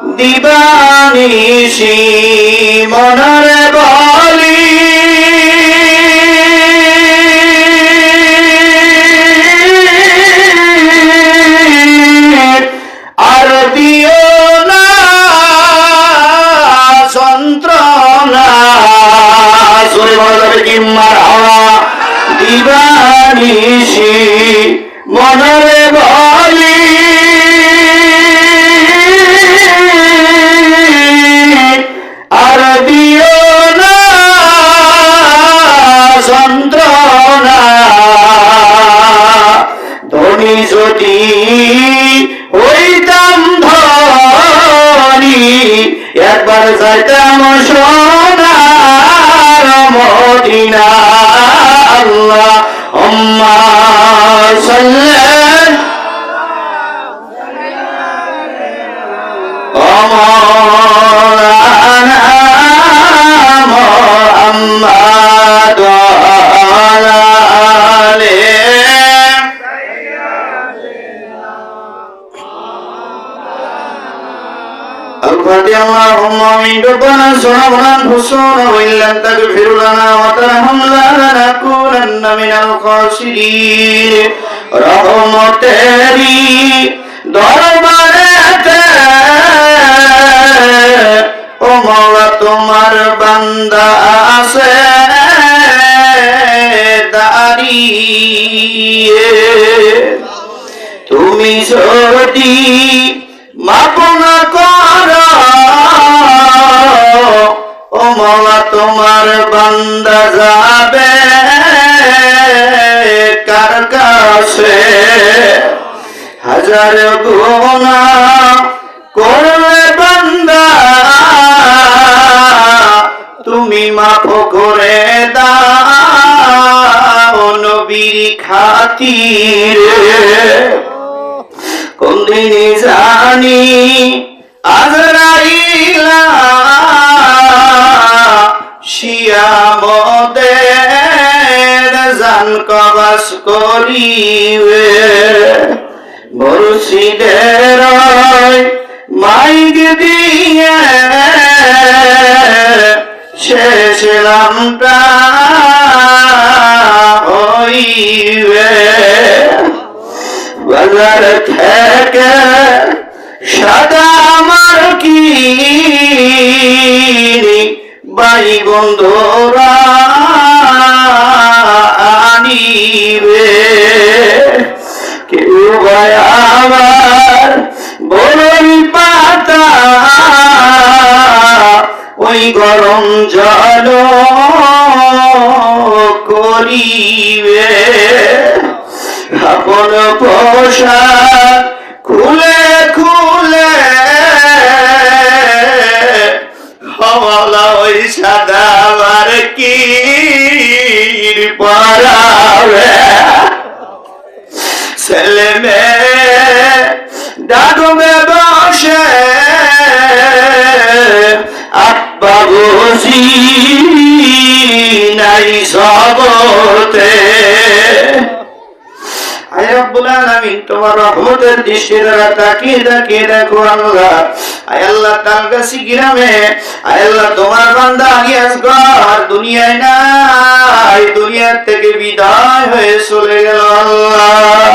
দিবানি দিবানিশি মনরে বলি আর না ধনী একবার মদিনা আল্লাহ আম্মা সাল্লাল্লাহু الفاتحة اللهم آمين ربنا ظلمنا أنفسنا وإن لم تغفر لنا وترحمنا لنكونن من الخاسرين রহমতেরি দরবারেতে ও মৌলা তোমার বান্দা আছে দাঁড়িয়ে তুমি যদি কাছে হাজার গুণা করলে বান্দা, তুমি মাফ করে দাও নবীর খাতিরে। কোনদিনই জানি আজরাইলা শিয়ামদের জান কবাস করিবে। মুর্শিদের মাইক দিয়ে শেষ রামটা হইবে। বাজার থেকে সাদা আমার কি বাই বন্ধুরা গরম জল করিবে। আপন পোশাক খুলে খুলে হওয়ালা ওই সাদা আর কি পরাবে। ছেলে মেয়ে ডাকবে বুঝি নাই সবতে আয় আলামিন, তোমার রহমতের দৃষ্টি দ্বারা তাকিয়ে তাকিয়ে দেখো আল্লাহ। আয় আল্লাহ তালগাছি গ্রামে। আয় আল্লাহ, তোমার বান্দা আলিয়াস ঘর দুনিয়ায় নাই। দুনিয়ার থেকে বিদায় হয়ে চলে গেল আল্লাহ।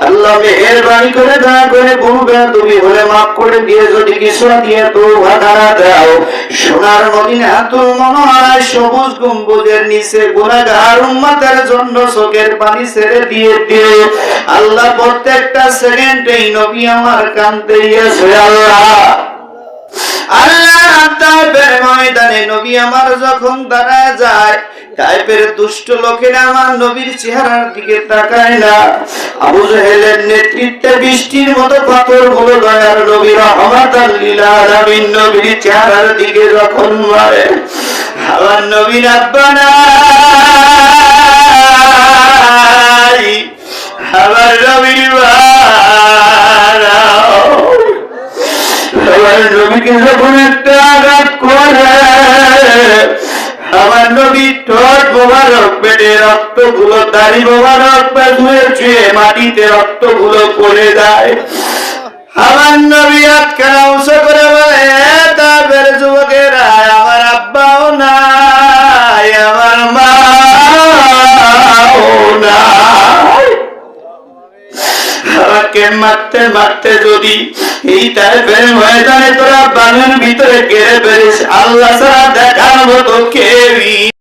আল্লাহ করে করে বলবে তুমি হলে মাফ করে দিয়ে যদি কিছু দিয়ে তো দাও। সোনার সবুজ গম্বুজের নিচে গোড়াঘার উম্মাতের জন্য চোখের পানি ছেড়ে দিয়ে দিয়ে আল্লাহ প্রত্যেকটা সেকেন্ডেই নবী আমার কানতে ইয়ে আল্লাহ। ময়দানে নবী আমার যখন দাঁড়ায় যায় তাইপের দুষ্ট লোকেরা আমার নবীর চেহারার দিকে তাকায় না। আবু জাহেলের নেতৃত্বে বৃষ্টির মতো পাথরগুলো দয়ার নবী রহমাত আলামিন নবীর চেহারার দিকে যখন মারে আমার নবীর আব্বা নবীকে যখন একটা আঘাত করে আমার নবী ঠোঁট মোবারক পেটে রক্তগুলো দাড়ি মোবারক পা মাটিতে রক্তগুলো পড়ে যায়। আমার নবী আটখানা উঁচু করে বলে "এ তাবের যুবকেরা আমার আব্বাও নাই, আমার মাও নাই। আমাকে মারতে মারতে যদি এই তার প্রেম হয়ে যায়, তোরা বাগান ভিতরে গেড়ে বেরিস আল্লাহ ছাড়া দেখার মতো কেউই